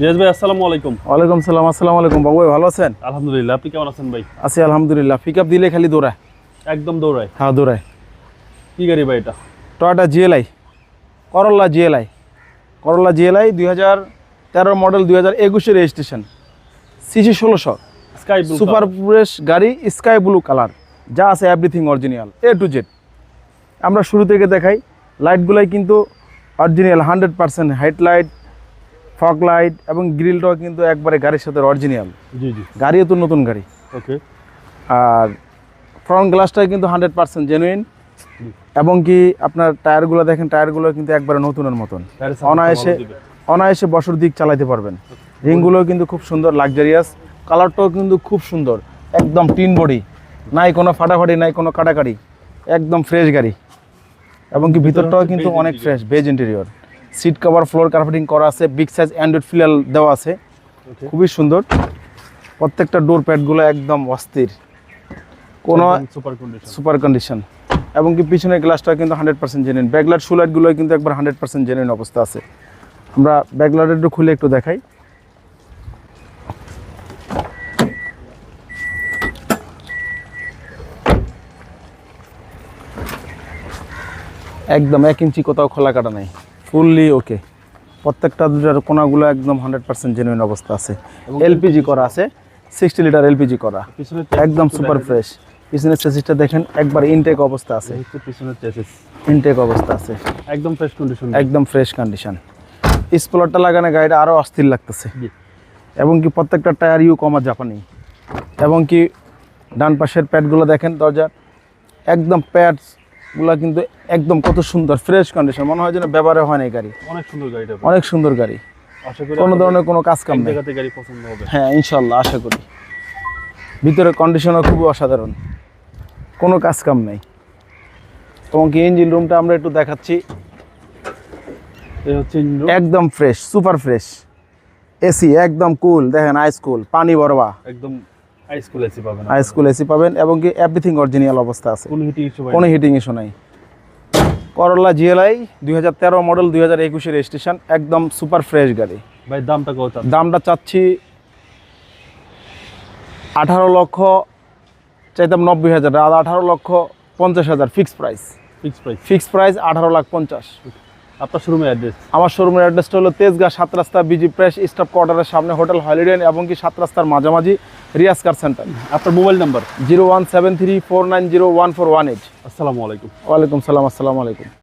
রিয়াজ ভাই আসসালামু আলাইকুম। ওয়ালাইকুম সালাম আসসালামু আলাইকুম। বাবু ভাই ভালো আছেন? আলহামদুলিল্লাহ আপনি কেমন আছেন ভাই? আছি আলহামদুলিল্লাহ। পিক আপ দিলে খালি দৌড়ায়। একদম দৌড়ায়? হ্যাঁ দৌড়ায়। কি গাড়ি ভাই এটা? Toyota GLI Corolla GLI Corolla GLI দুই হাজার তেরো মডেল দুই হাজার একুশে রেজিস্ট্রেশন সিসি ষোলোশো। স্কাই ব্লু সুপার ফ্রেশ গাড়ি স্কাই ব্লু কালার যা আছে everything original A to Z আমরা শুরু থেকে দেখাই লাইটগুলাই কিন্তু original hundred percent headlight fog light এবং গ্রিলটাও কিন্তু একবারে গাড়ির সাথে অরিজিনাল জি জি। গাড়িও তো নতুন গাড়ি। ওকে। আর ফ্রন্ট গ্লাসটা কিন্তু হান্ড্রেড পার্সেন্ট জেনুইন এবং কি আপনার টায়ারগুলো দেখেন টায়ারগুলো কিন্তু একবারে নতুনের মতন। অনায়াসে অনায়াসে বছর দিক চালাতে পারবেন। রিংগুলো কিন্তু খুব সুন্দর লাক্সারিয়াস কালারটাও কিন্তু খুব সুন্দর। একদম টিন বডি। নাই কোনো ফাটাফাটি নাই কোনো কাটাকাটি। একদম ফ্রেশ গাড়ি। এবং কি ভিতরটাও কিন্তু অনেক fresh beige interior seat cover floor carpeting করা আছে বিগ সাইজ অ্যান্ড্রয়েড ফিলাল দেওয়া আছে। খুবই সুন্দর। প্রত্যেকটা ডোর প্যাডগুলো একদম অস্থির। কোনো সুপার কন্ডিশন এবং কি পিছনের গ্লাসটা কিন্তু হান্ড্রেড পার্সেন্ট জেনুইন ব্যাকলাইট সুলাইটগুলো কিন্তু একবার হান্ড্রেড পার্সেন্ট জেনুইন অবস্থা আছে। আমরা ব্যাকলাইট একটু খুলে একটু দেখাই। একদম এক ইঞ্চি কোথাও খোলা কাটা নাই। ফুললি ওকে প্রত্যেকটা দুটার কোনাগুলো একদম হান্ড্রেড পার্সেন্ট জেনুইন অবস্থা আছে। এলপিজি করা আছে সিক্সটি লিটার এলপিজি করা। একদম সুপার ফ্রেশ পিছনের চেসিসটা দেখেন একবার ইনটেক অবস্থা আছে। পিছনের চেসিস ইনটেক অবস্থা আছে। একদম ফ্রেশ কন্ডিশন একদম ফ্রেশ কন্ডিশন স্পলারটা লাগানো গাড়িটা আরও অস্থির লাগতেছে। এবং কি প্রত্যেকটা টায়ার ইউ কমা জাপানি এবং কি ডান পাশের প্যাডগুলো দেখেন দরজার। একদম প্যাডসগুলো কিন্তু একদম কত সুন্দর ফ্রেশ কন্ডিশন মনে হয় যেন ব্যবহারে হয় না গাড়ি। অনেক সুন্দর গাড়িটা অনেক সুন্দর গাড়ি। কোনো ধরনের কোনো কাজ কাম নেই। গাড়ি পছন্দ হবে। হ্যাঁ ইনশাল্লাহ আশা করি। ভিতরে কন্ডিশনও খুবই অসাধারণ। কোনো কাজ কাম নেই। তোমাকে ইঞ্জিন রুমটা আমরা একটু দেখাচ্ছি। একদম ফ্রেশ সুপার ফ্রেশ এসি একদম কুল দেখেন আইস কুল পানি বরবা একদম আইস এসি পাবেন আইস এসি পাবেন এবং কি এভরিথিং অরিজিনাল অবস্থা আছে। কোন হিটিং ইস্যু কোনো হিটিং ইস্যু নাই। করলা জিএলআই দুই হাজার তেরো মডেল দুই হাজার একুশের রেজিস্ট্রেশন একদম সুপার ফ্রেশ গাড়ি। ভাই দামটা কত দামটা চাচ্ছি আঠারো লক্ষ চাইতাম নব্বই হাজার আর আঠারো লক্ষ পঞ্চাশ হাজার fixed price fix price fixed price আঠারো লাখ পঞ্চাশ। আপনার শোরুমের অ্যাড্রেস আমার শোরুমের অ্যাড্রেসটা হলো তেজগাঁ সাত রাস্তা বিজি প্রেস স্টাফ কোয়ার্টারের সামনে হোটেল হলিডেন এবং কি সাত রাস্তার মাঝামাঝি রিয়াজ কার সেন্টার আপনার mobile number zero one seven three four nine zero one four one eight. আসসালামু আলাইকুম। ওয়ালাইকুম সালাম আসসালামু আলাইকুম।